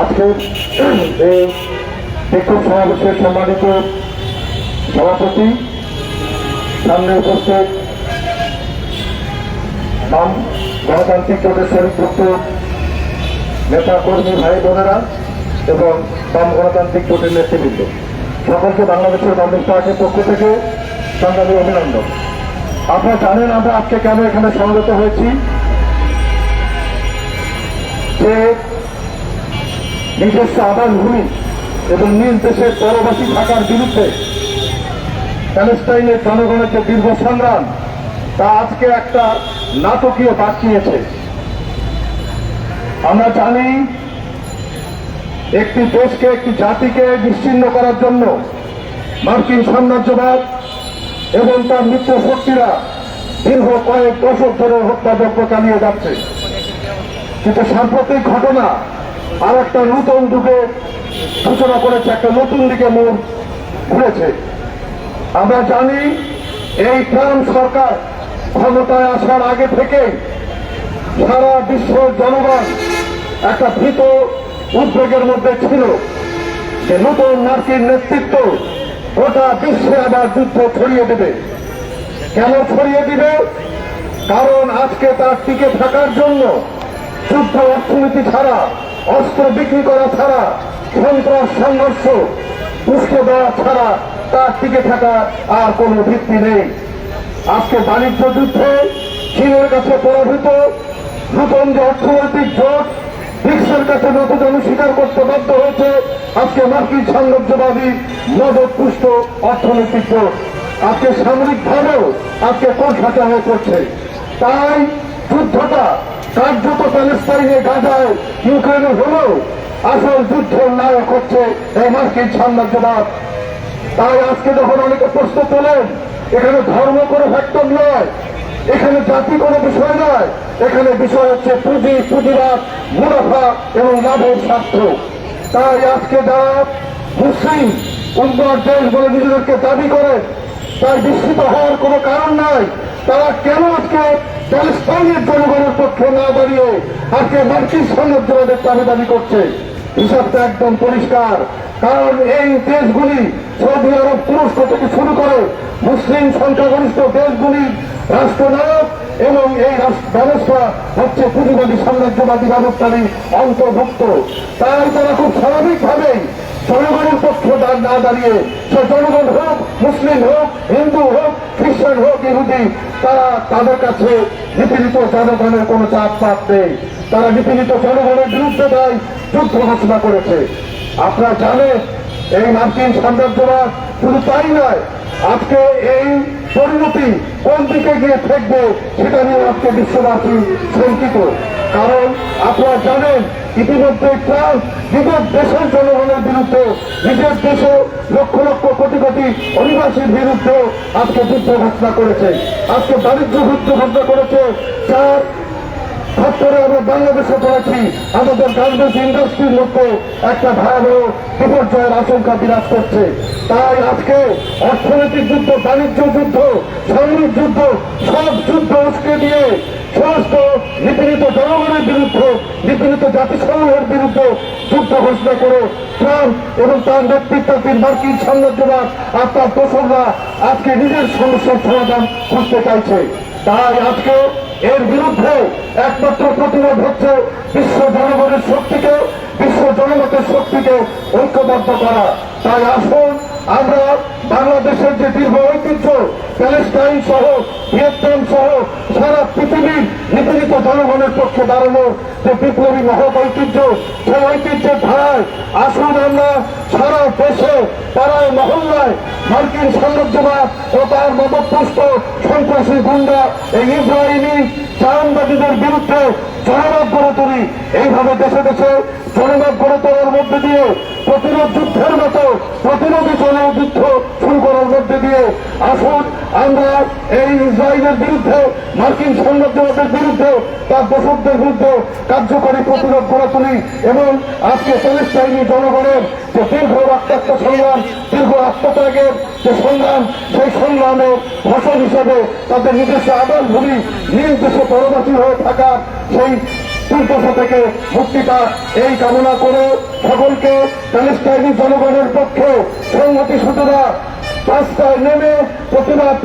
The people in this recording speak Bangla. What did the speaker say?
আজকে এই বিক্ষোভ সমাবেশের সম্মানিত সভাপতি, সামনে উপস্থিত বাম গণতান্ত্রিক জোটের শরীরভুক্ত নেতা, কর্মী, ভাই, বোনেরা এবং বাম গণতান্ত্রিক জোটের নেতৃবৃন্দ। সকলকে বাংলাদেশের কমিউনিস্ট পার্টির পক্ষ থেকে সংগ্রামী অভিনন্দন। আপনারা জানেন আমরা আজকে কেন এখানে সমবেত হয়েছি? নিজস্ব আবাস ভূমি এবং নিজ দেশের পরবাসী থাকার বিরুদ্ধে প্যালেস্টাইনের জনগণের যে দীর্ঘ সংগ্রাম, তা আজকে একটা নাটকীয় বাদ নিয়েছে আমরা জানি একটি দেশকে, একটি জাতিকে বিচ্ছিন্ন করার জন্য মার্কিন সাম্রাজ্যবাদ এবং তার মিত্র শক্তিরা দীর্ঘ কয়েক দশক ধরে হত্যাযজ্ঞ চালিয়ে যাচ্ছে। কিন্তু সাম্প্রতিক ঘটনা আর একটা নতুন যুগে সূচনা করেছে, একটা নতুন দিকে মোড় ঘুরেছে। আমরা জানি এই ট্রাম্প সরকার ক্ষমতায় আসার আগে থেকে সারা বিশ্বের জনগণ একটা ভীত উদ্বেগের মধ্যে ছিল যে নতুন মার্কিন নেতৃত্ব গোটা বিশ্বে আবার যুদ্ধ ছড়িয়ে দেবে। কেন ছড়িয়ে দিবে? কারণ আজকে তার টিকে থাকার জন্য যুদ্ধ অর্থনীতি ছাড়া অস্ত্র বিক্রি করা ছাড়া, সন্ত্রাস, সংঘর্ষ, উস্কে দেওয়া ছাড়া তার টিকে থাকা আর কোনো ভিত্তি নেই। আজকে বাণিজ্য যুদ্ধে চীনের কাছে পরাভূত নতুন যে অর্থনৈতিক জোট বিশ্বের কাছে নতুন স্বীকার করতে বাধ্য হয়েছে। আজকে মার্কিন সাম্রাজ্যবাদী মদত পুষ্ট অর্থনৈতিক জোট। আজকে সামরিকভাবেও আজকে কোন কোণঠাসা হয়ে পড়ছে। তাই যুদ্ধটা কার্যত প্যালেস্তাইনে গাজায় ইউক্রেনে হলেও আসল যুদ্ধের নায়ক হচ্ছে এই মার্কিন সাম্রাজ্যবাদ। তাই আজকে যখন অনেকে প্রশ্ন তোলেন, এখানে ধর্ম কোনো ফ্যাক্টর নয়, এখানে জাতি কোনো বিষয় নয়, এখানে বিষয় হচ্ছে পুঁজি, পুঁজিবাদ, মুনাফা এবং লাভের স্বার্থ। তাই আজকে যারা মুসলিম উন্নত দেশ বলে নিজেদেরকে দাবি করে তাই বিস্মিত হওয়ার কোনো কারণ নাই। তারা কেন আজকে প্যালেস্তাইনের জনগণের পক্ষে না দাঁড়িয়ে আজকে মার্কিন সাম্রাজ্যবাদের দাবি দাবি করছে? হিসাবটা একদম পরিষ্কার। কারণ এই দেশগুলি সৌদি আরব তুরস্ক থেকে শুরু করে মুসলিম সংখ্যাগরিষ্ঠ দেশগুলির রাষ্ট্রনায়ক এবং এই ব্যবস্থা হচ্ছে পুঁজিবাদী সাম্রাজ্যবাদী ব্যবস্থারই অন্তর্ভুক্ত। তাই তারা খুব স্বাভাবিকভাবেই জনগণের পক্ষে না দাঁড়িয়ে, সে জনগণ হোক, মুসলিম হোক, হিন্দু হোক, খ্রিস্টান হোক, ইহুদি, তারা তাদের কাছে নিপীড়িত জনগণের কোনো চাপ পাপ নেই। তারা নিপীড়িত জনগণের বিরুদ্ধে দেয়, যুদ্ধ ঘোষণা করেছে। আপনারা জানেন, এই মার্কিন সাম্রাজ্যবাদ শুধু তাই নয়, আজকে এই পরিণতি কোন দিকে গিয়ে থাকবে সেটা নিয়ে আজকে বিশ্ববাসী শঙ্কিত। কারণ আপনারা জানেন, ইতিমধ্যে ট্রাম্প নিজের দেশের জনগণের বিরুদ্ধে নিজের দেশে লক্ষ লক্ষ কোটি কোটি অধিবাসীর বিরুদ্ধে আজকে যুদ্ধ ঘোষণা করেছে। আজকে বাণিজ্য যুদ্ধ ঘোষণা করেছে। যার সত্তরে আমরা বাংলাদেশে পড়েছি। আমাদের গার্মেন্টস ইন্ডাস্ট্রির মধ্যে একটা ভয়াবহ বিপর্যয়ের আশঙ্কা বিরাজ করছে। তাই আজকে অর্থনৈতিক যুদ্ধ, বাণিজ্য যুদ্ধ, সামরিক যুদ্ধ, সব যুদ্ধ উস্কে দিয়ে সমস্ত নিপীড়িত জনগণের বিরুদ্ধে, নিপীড়িত জাতিসমূহের বিরুদ্ধে যুদ্ধ ঘোষণা করে ট্রাম্প এবং তার নেতৃত্বাধীন মার্কিন সাম্রাজ্যবাদ আর তার দোসররা আজকে নিজের সমস্যার সমাধান খুঁজতে চাইছে। তাই আজকে এর বিরুদ্ধে একমাত্র প্রতিরোধ হচ্ছে বিশ্ব জনগণের শক্তিকে, বিশ্ব জনমতের শক্তিকে ঐক্যবদ্ধ করা। তাই আসুন আমরা বাংলাদেশের যে দীর্ঘ ঐতিহ্য, প্যালেস্টাইন সহ, ভিয়েতনাম সহ, সারা পৃথিবীর নিপীড়িত জনগণের পক্ষে দাঁড়ানো যে বিপ্লবী মহৎ ঐতিহ্য সেই ঐতিহ্যের ধারায় আসুন আমরা সারা দেশে পাড়ায়, মহল্লায় মার্কিন সাম্রাজ্যবাদ ও তার মদপুষ্ট সন্ত্রাসী গুন্ডা এই ইব্রাহিমী চারণবাদীদের বিরুদ্ধে জনমত গড়ে তুলি। এইভাবে দেশে দেশে জনমত গড়ে তোলার মধ্যে দিয়ে প্রতিরোধ যুদ্ধের মতো প্রতিরোধী জনযুদ্ধ শুরু করার মধ্যে দিয়ে আসুন, আমরা এই ইসরায়েলের বিরুদ্ধে, মার্কিন সাম্রাজ্যবাদের বিরুদ্ধে, তার দোষকদের বিরুদ্ধে কার্যকরী প্রতিরোধ গড়ে তুলি এবং আজকে প্যালেস্টাইনি জনগণের যে দীর্ঘ রক্তাক্ত সংগ্রাম আত্মত্যাগের যে সংগ্রাম, সেই সংগ্রামের ফসল হিসেবে তাদের নিজস্ব আদল ভূমি নিজ দেশে পরবর্তী হয়ে থাকার সেই দুর্দশা থেকে মুক্তি পাক এই কামনা করে সকলকে প্যালেস্টাইনি জনগণের পক্ষে সংহতি সূচনা রাস্তায় নেমে প্রতিবাদ